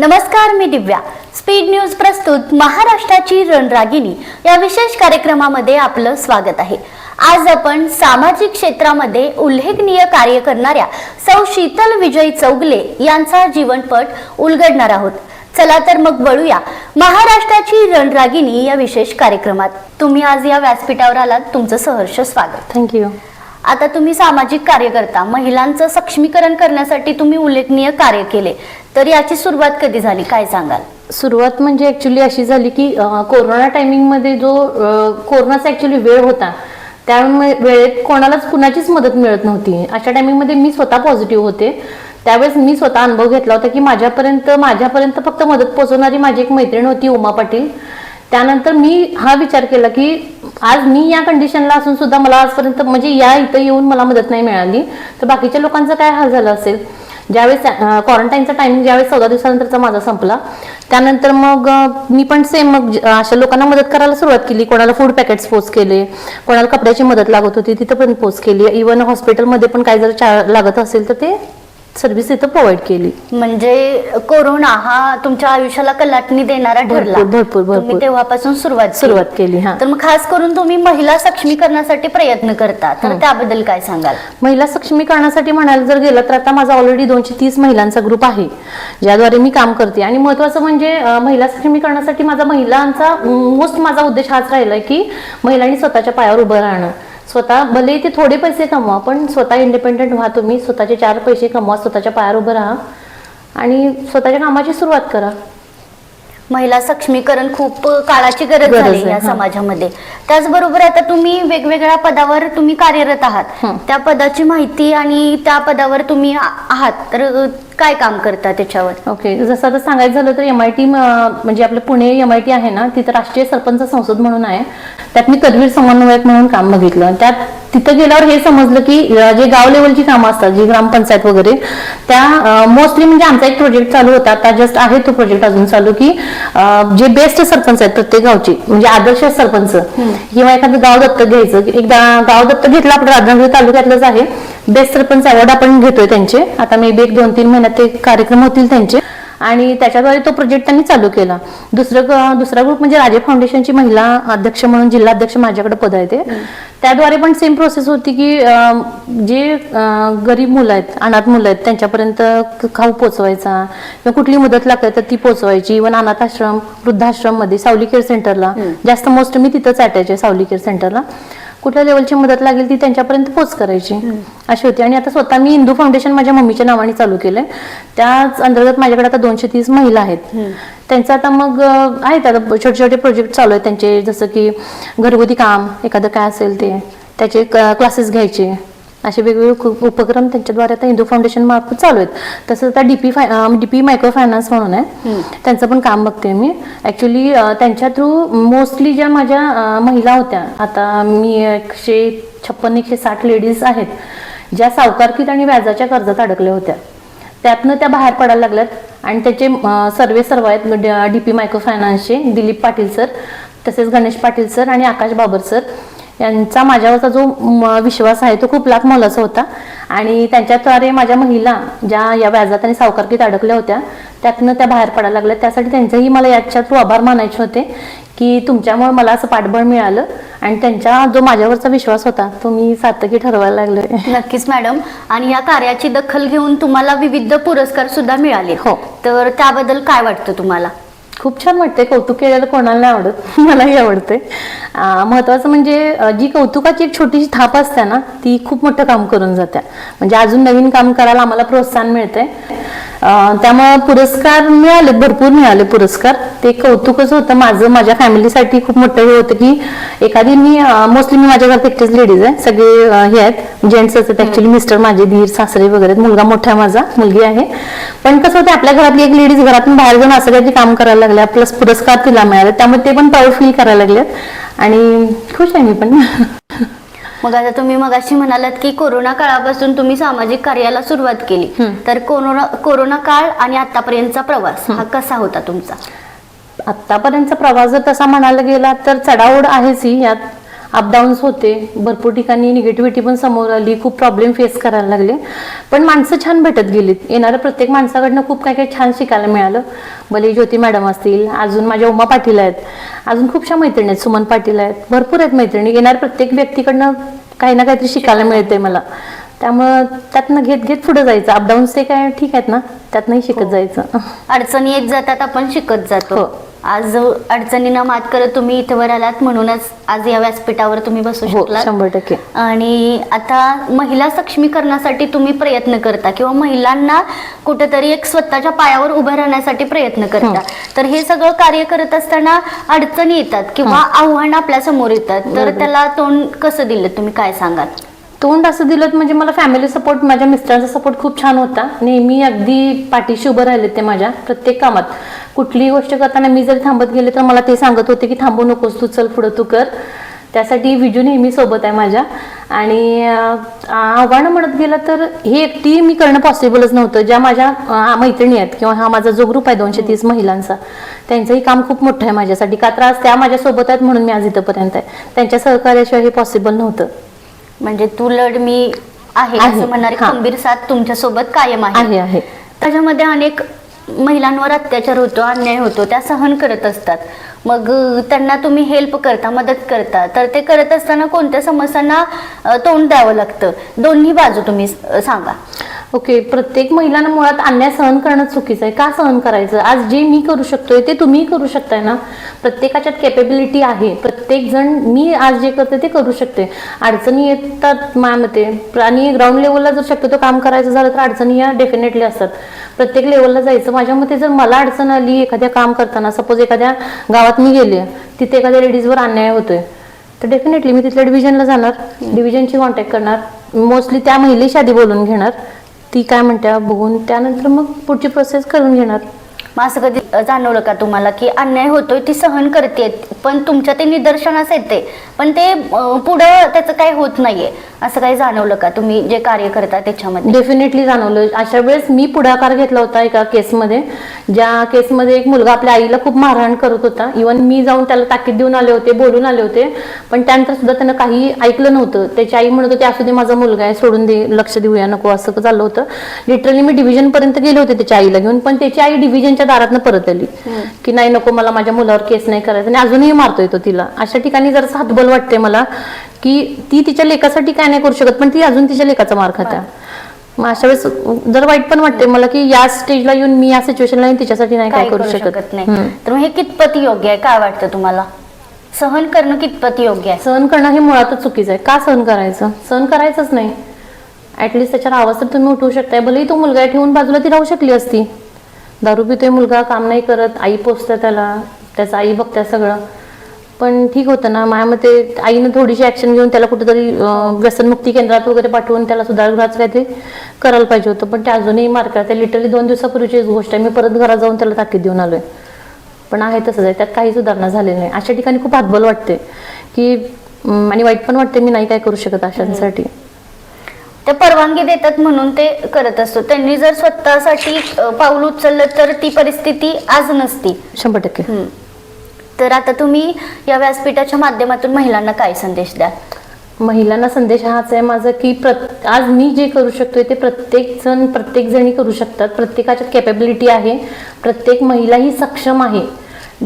नमस्कार मी दिव्या. Speed news प्रस्तुत महाराष्ट्राची रणरागिणी. या विशेष कार्यक्रमामध्ये आपलं स्वागत आहे. आज आपण सामाजिक क्षेत्रामध्ये उल्लेखनीय कार्य करणाऱ्या सौ शीतल विजय चौगले यांचा जीवनपट उलगडणार आहोत. चला तर मग वळूया महाराष्ट्राची रणरागिणी या विशेष कार्यक्रमात. तुम्ही आज या व्यासपीठावर आलात. तुमचं सहर्ष स्वागत. थँक्यू आता तुम्ही सामाजिक कार्य करता महिलांचं सक्षमीकरण करण्यासाठी तुम्ही उल्लेखनीय कार्य केले. तर याची सुरुवात कधी झाली? काय सांगाल? सुरुवात म्हणजे ॲक्च्युली अशी झाली की अं, कोरोना टायमिंगमध्ये जो अं, कोरोनाचा ॲक्च्युली वेळ होता त्या वेळेत कोणालाच कुणाचीच मदत मिळत नव्हती. अशा टायमिंगमध्ये मी स्वतः पॉझिटिव्ह होते. त्यावेळेस मी स्वतः अनुभव घेतला होता की माझ्यापर्यंत माझ्यापर्यंत फक्त मदत पोहोचवणारी माझी एक मैत्रीण होती उमा पाटील. त्यानंतर मी हा विचार केला की आज मी या कंडिशनला असून सुद्धा मला आजपर्यंत म्हणजे या इथं येऊन मला मदत नाही मिळाली. तर बाकीच्या लोकांचा काय हाल झाला असेल? ज्यावेळेस क्वारंटाईनचा टायमिंग ज्यावेळेस चौदा दिवसानंतरचा माझा संपला त्यानंतर मग मी पण सेम मग अशा लोकांना मदत करायला सुरुवात केली. कोणाला फूड पॅकेट्स पोस्ट केले कोणाला कपड्याची मदत लागत होती तिथं पण पोस्ट केली. इव्हन हॉस्पिटलमध्ये पण काय जर चा- लागत असेल तर ते सर्व्हिस इथं प्रोव्हाइड केली. म्हणजे कोरोना हा तुमच्या आयुष्याला कलाटणी देणारा ठरला. भरपूर, भरपूर, तेव्हापासून सुरुवात. सुरुवात केली हा. तर मग खास करून तुम्ही महिला सक्षमीकरणासाठी प्रयत्न करता. तर त्याबद्दल काय सांगाल? महिला सक्षमीकरणासाठी म्हणायला जर गेलं तर आता माझा ऑलरेडी दोनशे तीस महिलांचा ग्रुप आहे ज्याद्वारे मी काम करते. आणि महत्वाचं म्हणजे अं, महिला सक्षमीकरणासाठी माझा महिलांचा मोस्ट माझा उद्देश हाच राहिला की महिलांनी स्वतःच्या पायावर उभं राहणं. स्वतः भले ते थोडे पैसे कमवा पण स्वतः इंडिपेंडेंट व्हा तुम्ही स्वतःचे चार पैसे कमवा स्वतःच्या पायावर उभं राहा आणि स्वतःच्या कामाची सुरुवात करा महिला सक्षमीकरण खूप काळाची गरज झाली आहे, या. समाजामध्ये त्याचबरोबर आता तुम्ही वेगवेगळ्या पदावर तुम्ही कार्यरत आहात. त्या पदाची माहिती आणि त्या पदावर तुम्ही आहात तर काय काम करता त्याच्यावर? ओके जसं आता सांगायचं झालं तर एम आय टी म्हणजे आपलं पुणे एम आय टी आहे ना तिथं राष्ट्रीय सरपंच संसद म्हणून आहे. त्यात मी पदवीर समन्वयक म्हणून काम बघितलं. त्यात तिथं गेल्यावर हे समजलं की जे गाव लेवलची कामं असतात जी ग्रामपंचायत वगैरे त्या मोस्टली म्हणजे आमचा एक प्रोजेक्ट चालू होता. आता जस्ट आहे तो प्रोजेक्ट अजून चालू की जे बेस्ट सरपंच आहेत प्रत्येक गावचे म्हणजे आदर्श सरपंच किंवा एखादं गाव दत्तक घ्यायचं एकदा गाव दत्तक घेतलं आपलं राधानगरी तालुक्यातलंच आहे. बेस्ट सरपंच अवॉर्ड आपण घेतोय त्यांचे. आता मे बी एक दोन तीन महिन्यात ते कार्यक्रम होतील त्यांचे. आणि त्याच्याद्वारे तो प्रोजेक्ट त्यांनी चालू केला. दुसरं दुसरा ग्रुप म्हणजे राजे फाउंडेशनची महिला अध्यक्ष म्हणून जिल्हा अध्यक्ष माझ्याकडे पद आहे ते. त्याद्वारे पण सेम प्रोसेस होती की जे गरीब मुलं आहेत अनाथ मुलं आहेत त्यांच्यापर्यंत खाऊ पोचवायचा. किंवा कुठली मदत लागते तर ती पोचवायची. इव्हन अनाथ आश्रम वृद्धाश्रममध्ये सावली केअर सेंटरला जास्त मोस्ट मी तिथंच अटॅच आहे सावली केअर सेंटरला कुठल्या लेवलची मदत लागेल ती त्यांच्यापर्यंत पोच करायची. अशी होती. आणि आता स्वतः मी हिंदू फाउंडेशन माझ्या मम्मीच्या नावाने चालू केलंय. त्याच अंतर्गत माझ्याकडे आता दोनशे तीस महिला आहेत. त्यांचं आता मग आहेत आता छोटे छोटे प्रोजेक्ट चालू आहेत त्यांचे. जसं की घरगुती काम एखादं काय असेल ते. त्याचे क्लासेस घ्यायचे. असे वेगवेगळे खूप उपक्रम त्यांच्याद्वारे आता हिंदू फाउंडेशन मार्फत चालू आहेत. तसंच आता डीपी फाय डीपी मायक्रो फायनान्स म्हणून आहे. त्यांचं पण काम बघते मी. ऍक्च्युली त्यांच्या थ्रू मोस्टली ज्या माझ्या महिला होत्या आता मी एकशे छप्पन एकशे साठ लेडीज आहेत ज्या सावकारकीत आणि व्याजाच्या कर्जात अडकल्या होत्या. त्यातनं त्या बाहेर पडायला लागल्यात आणि त्याचे सर्वे सर्व आहेत. डी पी मायक्रो फायनान्सचे दिलीप पाटील सर तसेच गणेश पाटील सर आणि आकाश बाबर सर यांचा माझ्यावरचा जो विश्वास आहे तो खूप लाख मोलाचा होता. आणि त्यांच्याद्वारे माझ्या महिला ज्या या व्याजात आणि सावकारकीत अडकल्या होत्या त्यातनं त्या बाहेर पडायला लागल्या. त्यासाठी त्यांचंही मला याच्या थ्रू आभार मानायचे होते की तुमच्यामुळे मला असं पाठबळ मिळालं आणि त्यांचा जो माझ्यावरचा विश्वास होता तो मी सार्थकी ठरवायला लागले नक्कीच मॅडम. आणि या कार्याची दखल घेऊन तुम्हाला विविध पुरस्कार सुद्धा मिळाले. हो. तर त्याबद्दल काय वाटतं तुम्हाला? खूप छान वाटते कौतुक केलेलं कोणाला नाही आवडत मलाही आवडते महत्वाचं म्हणजे जी कौतुकाची एक छोटीशी थाप असते ना ती खूप मोठं काम करून जाते. म्हणजे अजून नवीन काम करायला आम्हाला प्रोत्साहन मिळते त्यामुळं पुरस्कार मिळाले भरपूर मिळाले पुरस्कार. ते कौतुकच होतं माझं. माझ्या फॅमिलीसाठी खूप मोठं हे होतं की एखादी मी मोस्टली मी माझ्या घरात एकटेच लेडीज आहे. सगळे हे आहेत. जेंट्स आहेत. ऍक्च्युली मिस्टर माझे धीर सासरे वगैरे आहेत. मुलगा मोठा आहे माझा मुलगी आहे. पण कसं होतं आपल्या घरातली एक लेडीज घरातून बाहेर जाऊन असं काही काम करायला लागल्या. प्लस पुरस्कार तिला मिळाले. त्यामुळे ते पण प्राऊड फील करायला लागलेत. आणि खुश आहे मी पण. मग आता तुम्ही मगाशी म्हणालात की कोरोना काळापासून तुम्ही सामाजिक कार्याला सुरुवात केली. तर कोरोना कोरोना काळ आणि आतापर्यंतचा प्रवास हा कसा होता तुमचा? आतापर्यंतचा प्रवास जर तसा म्हणायला गेला तर चढाओढ आहेच ही. यात अपडाऊन्स होते. भरपूर ठिकाणी निगेटिव्हिटी पण समोर आली. खूप प्रॉब्लेम फेस करायला लागले. पण माणसं छान भेटत गेलीत. येणाऱ्या प्रत्येक माणसाकडनं खूप काय काय छान शिकायला मिळालं. भले ज्योती मॅडम असतील अजून माझ्या उमा पाटील आहेत अजून खूपशा मैत्रिणी आहेत सुमन पाटील आहेत भरपूर आहेत मैत्रिणी. येणाऱ्या प्रत्येक व्यक्तीकडनं काही ना काहीतरी शिकायला मिळते मला. त्यामुळं त्यातनं घेत घेत पुढे जायचं. अपडाऊन्स ते काय ठीक आहेत ना? त्यातनंही शिकत जायचं. अडचणी येत जातात आपण शिकत जातो. हो. आज अडचणींना मात करत तुम्ही इथे वर आलात म्हणूनच आज या व्यासपीठावर तुम्ही बसू हो शकलात. शंभर टक्के. आणि आता महिला सक्षमीकरणासाठी तुम्ही प्रयत्न करता किंवा महिलांना कुठेतरी एक स्वतःच्या पायावर उभं राहण्यासाठी प्रयत्न करता. तर हे सगळं कार्य करत असताना अडचणी येतात किंवा आव्हानं आपल्यासमोर येतात. तर. त्याला तोंड कसं दिलं? तुम्ही काय सांगाल? तोंड असं दिलं म्हणजे मला फॅमिली सपोर्ट माझ्या मिस्टरांचा सपोर्ट खूप छान होता. नेहमी अगदी पाठीशी उभं राहिले ते माझ्या प्रत्येक कामात. कुठलीही गोष्ट करताना मी जरी थांबत गेले तर मला ते सांगत होते की थांबू नकोस तू चल पुढं तू कर. त्यासाठी विजू नेहमी सोबत आहे माझ्या. आणि आव्हानं म्हणत गेलं तर हे एकटी मी करणं पॉसिबलच नव्हतं. ज्या माझ्या मैत्रिणी आहेत किंवा हा माझा जो ग्रुप आहे दोनशे तीस महिलांचा त्यांचंही काम खूप मोठं आहे माझ्यासाठी. का त्रास त्या माझ्यासोबत आहेत म्हणून मी आज इथंपर्यंत आहे. त्यांच्या सहकार्याशिवाय हे पॉसिबल नव्हतं. म्हणजे तू लढ मी आहे आहे. असं म्हणणारी हा. खंबीर साथ तुमच्यासोबत कायम आहे. आहे आहे. त्याच्यामध्ये अनेक महिलांवर अत्याचार होतो अन्याय होतो त्या सहन करत असतात. मग अ, त्यांना तुम्ही हेल्प करता मदत करता तर ते करत असताना कोणत्या समस्यांना अ, तोंड द्यावं लागतं? दोन्ही बाजू तुम्ही सांगा. ओके प्रत्येक महिलांना मुळात अन्याय सहन करणं चुकीचं आहे. का सहन करायचं? आज जे मी करू शकतोय ते तुम्ही करू शकताय ना? प्रत्येकाच्यात कॅपेबिलिटी आहे. प्रत्येक जण मी आज जे करते ते करू शकते. अडचणी येतात मते आणि ग्राउंड लेवलला जर शक्यतो काम करायचं झालं तर अडचणी या डेफिनेटली असतात. प्रत्येक लेवलला जायचं. माझ्या मते जर मला अडचण आली एखाद्या काम करताना सपोज एखाद्या गावात मी गेले तिथे एखाद्या लेडीजवर अन्याय होतोय तर डेफिनेटली मी तिथल्या डिव्हिजनला जाणार. डिव्हिजनची कॉन्टॅक्ट करणार. मोस्टली त्या महिलेशी आधी बोलून घेणार. ती काय म्हणत्या बघून त्यानंतर मग पुढची प्रोसेस करून घेणार. मग असं कधी जाणवलं का तुम्हाला की अन्याय होतोय ती सहन करते पण तुमच्या ते निदर्शनास येते पण ते अ, पुढं त्याचं काही होत नाहीये. असं काही जाणवलं का तुम्ही जे कार्य करता त्याच्यामध्ये? डेफिनेटली जाणवलं. अशा वेळेस मी पुढाकार घेतला होता एका केसमध्ये ज्या केसमध्ये एक मुलगा आपल्या आईला खूप मारहाण करत होता. इवन मी जाऊन त्याला ताकीद देऊन आले होते बोलून आले होते. पण त्यानंतर सुद्धा त्यानं काही ऐकलं नव्हतं. त्याची आई म्हणत होती असू दे माझा मुलगा आहे सोडून दे लक्ष देऊया नको असं झालं होतं. लिटरली मी डिव्हिजन पर्यंत गेले होते त्याच्या आईला घेऊन पण त्याची आई डिव्हिजनच्या दारातनं परत आली. की नाही नको मला माझ्या मुलावर केस नाही करायचं. आणि अजूनही मारतोय तो तिला. अशा ठिकाणी जर हातबल वाटते मला की ती तिच्या लेखासाठी काय नाही करू शकत पण ती अजून तिच्या लेखाचा मार खात्या. मग अशा वेळेस जर वाईट पण वाटते मला की या स्टेजला येऊन मी या सिच्युएशनला तिच्यासाठी नाही काय करू शकत. नाही. तर मग हे कितपत योग्य आहे? काय वाटतं तुम्हाला? सहन करणं कितपत योग्य आहे? सहन करणं हे मुळातच चुकीचं आहे. का सहन करायचं? सहन करायचंच नाही. ऍटलिस्ट त्याच्यावर आवाज तर तुम्ही उठवू शकताय. भलेही तो मुलगा ठेवून बाजूला ती राहू शकली असती. दारू पितोय मुलगा काम नाही करत आई पोचते त्याला त्याचं आई बघत्या सगळं. पण ठीक होतं ना. माझ्या मते आईनं थोडीशी ऍक्शन घेऊन त्याला कुठेतरी व्यसनमुक्ती केंद्रात वगैरे पाठवून त्याला सुधारगृहाचं काहीतरी करायला पाहिजे होतं. पण ते अजूनही मार करते लिटरली दोन दिवसापूर्वीची गोष्ट आहे. मी परत घरात जाऊन त्याला ताकीद देऊन आलोय. पण आहे तसंच आहे. त्यात काही सुधारणा झालेली नाही. अशा ठिकाणी खूप हातबल वाटते की आणि वाईट पण वाटते. मी नाही काय करू शकत अशांसाठी. ते परवानगी देतात म्हणून ते करत असतो. त्यांनी जर स्वतःसाठी पाऊल उचललं तर ती परिस्थिती आज नसती. शंभर टक्के. तर आता तुम्ही या व्यासपीठाच्या माध्यमातून महिलांना काय संदेश द्या महिलांना संदेश हाच आहे माझा की प्रत आज मी जे करू शकतोय ते प्रत्येक जण प्रत्येक जणी करू शकतात. प्रत्येकाच्यात कॅपेबिलिटी आहे. प्रत्येक महिला ही सक्षम आहे.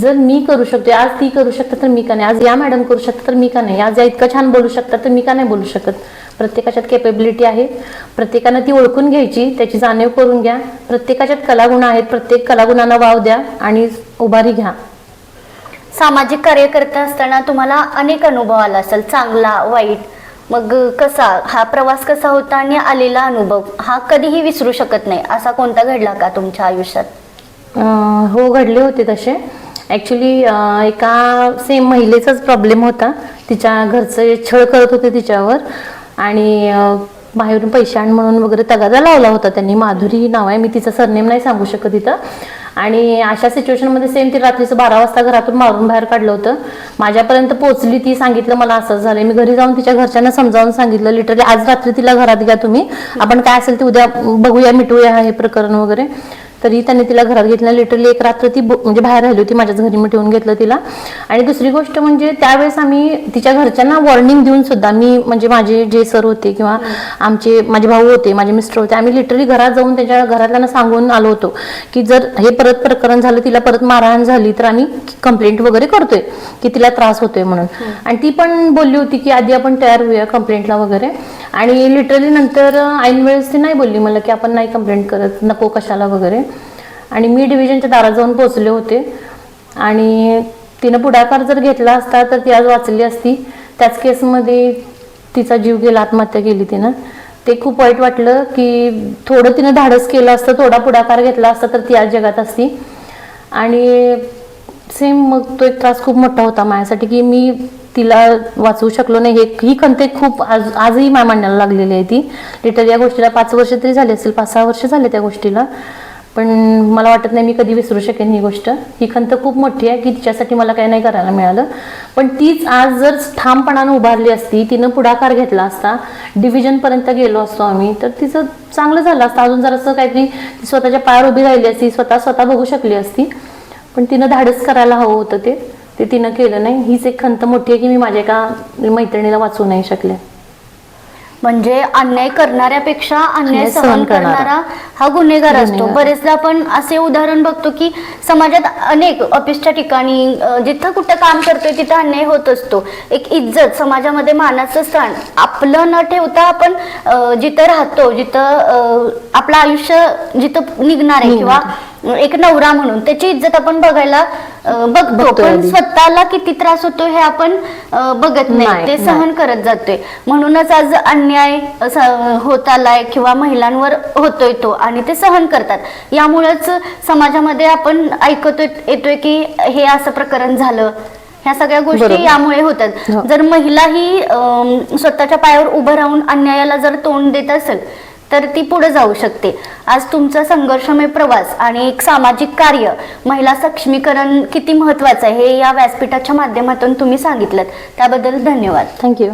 जर मी करू शकते आज ती करू शकते तर मी का नाही? आज या मॅडम करू शकतात तर मी का नाही? आज या इतकं छान बोलू शकतात तर मी का नाही बोलू शकत? प्रत्येकाच्यात कॅपेबिलिटी आहे. प्रत्येकानं ती ओळखून घ्यायची त्याची जाणीव करून घ्या. प्रत्येकाच्यात कलागुण आहेत प्रत्येक कलागुणांना वाव द्या आणि उभारी घ्या. सामाजिक कार्य असताना तुम्हाला अनेक अनुभव आला असेल चांगला वाईट. मग कसा हा प्रवास कसा होता आणि आलेला अनुभव हा कधीही विसरू शकत नाही असा कोणता घडला का तुमच्या आयुष्यात? हो घडले होते तसे. ॲक्च्युली एका सेम महिलेचाच प्रॉब्लेम होता. तिच्या घरचे छळ करत होते तिच्यावर. आणि बाहेरून पैसे आण म्हणून वगैरे तगादा लावला होता त्यांनी. माधुरी नाव आहे मी तिचं सरनेम नाही सांगू शकत इथं. आणि अशा सिच्युएशनमध्ये सेम ती रात्रीचं बारा वाजता घरातून मारून बाहेर काढलं होतं. माझ्यापर्यंत पोचली ती सांगितलं मला असंच झालं मी घरी जाऊन तिच्या घरच्यांना समजावून सांगितलं लिटरली आज रात्री तिला घरात घ्या तुम्ही. आपण काय असेल ते उद्या बघूया मिटवूया हे प्रकरण वगैरे. तरी त्यांनी तिला घरात घेतलं लिटरली एक रात्र ती म्हणजे बाहेर राहिली होती माझ्याच घरी मी ठेवून घेतलं तिला. आणि दुसरी गोष्ट म्हणजे त्यावेळेस आम्ही तिच्या घरच्यांना वॉर्निंग देऊन सुद्धा मी म्हणजे माझे जे सर होते किंवा आमचे माझे भाऊ होते माझे मिस्टर होते आम्ही लिटरली घरात जाऊन त्यांच्या घरातल्यांना सांगून आलो होतो की जर हे परत प्रकरण झालं तिला परत मारहाण झाली तर आम्ही कंप्लेंट वगैरे करतोय की तिला त्रास होतोय म्हणून. आणि ती पण बोलली होती की आधी आपण तयार होऊया कंप्लेंटला वगैरे. आणि लिटरली नंतर ऐन वेळेस ती नाही बोलली मला की आपण नाही कंप्लेंट करत नको कशाला वगैरे. आणि मी डिव्हिजनच्या दारात जाऊन पोहोचले होते. आणि तिनं पुढाकार जर घेतला असता तर ती आज वाचली असती. त्याच केसमध्ये तिचा जीव गेला आत्महत्या केली तिनं. ते खूप वाईट वाटलं की थोडं तिनं धाडस केलं असतं थोडा पुढाकार घेतला असता तर ती आज जगात असती. आणि सेम मग तो एक त्रास खूप मोठा होता माझ्यासाठी की मी तिला वाचवू शकलो नाही. हे ही खंत खूप आज आजही माझ्या मांडायला लागलेली आहे ती. लिटर या गोष्टीला पाच वर्ष तरी झाली असेल पाच सहा वर्ष झाले त्या गोष्टीला. पण मला वाटत नाही मी कधी विसरू शकेन ही गोष्ट. ही खंत खूप मोठी आहे की तिच्यासाठी मला काही नाही करायला मिळालं. पण तीच आज जर ठामपणानं उभारली असती तिनं पुढाकार घेतला असता डिव्हिजनपर्यंत गेलो असतो आम्ही तर तिचं चांगलं झालं असतं. अजून जर असं काहीतरी ती स्वतःच्या पायावर उभी राहिली असती स्वतः स्वतः बघू शकली असती. पण तिनं धाडस करायला हवं होतं ते. ते तिनं केलं नाही. हीच एक खंत मोठी आहे की मी माझ्या एका मैत्रिणीला वाचवू नाही शकले. म्हणजे अन्याय करणाऱ्यापेक्षा अन्याय अन्याय सहन करणारा. हा गुन्हेगार असतो. बरेचदा आपण असे उदाहरण बघतो की समाजात अनेक ऑफिसच्या ठिकाणी जिथं कुठं काम करतोय तिथं अन्याय होत असतो एक इज्जत समाजामध्ये मानाचं स्थान आपलं न ठेवता आपण जिथं राहतो जिथं आपलं आयुष्य जिथं निघणार आहे किंवा एक नवरा म्हणून त्याची इज्जत आपण बघायला अ, बघतो बघतोय पण आधी. स्वतःला किती त्रास होतो हे आपण अ, बघत नाही नाही, ते. सहन करत जातोय म्हणूनच आज अन्याय असा होत आलाय किंवा महिलांवर होतोय तो आणि ते सहन करतात यामुळेच समाजामध्ये आपण ऐकतोय येतोय की हे असं प्रकरण झालं ह्या सगळ्या गोष्टी बरोबर. यामुळे होतात हो. जर महिला ही अम, स्वतःच्या पायावर उभं राहून अन्यायाला जर तोंड देत असेल तर ती पुढे जाऊ शकते. आज तुमचा संघर्षमय प्रवास आणि एक सामाजिक कार्य महिला सक्षमीकरण किती महत्वाचं आहे हे या व्यासपीठाच्या माध्यमातून तुम्ही सांगितलं त्याबद्दल धन्यवाद. थँक्यू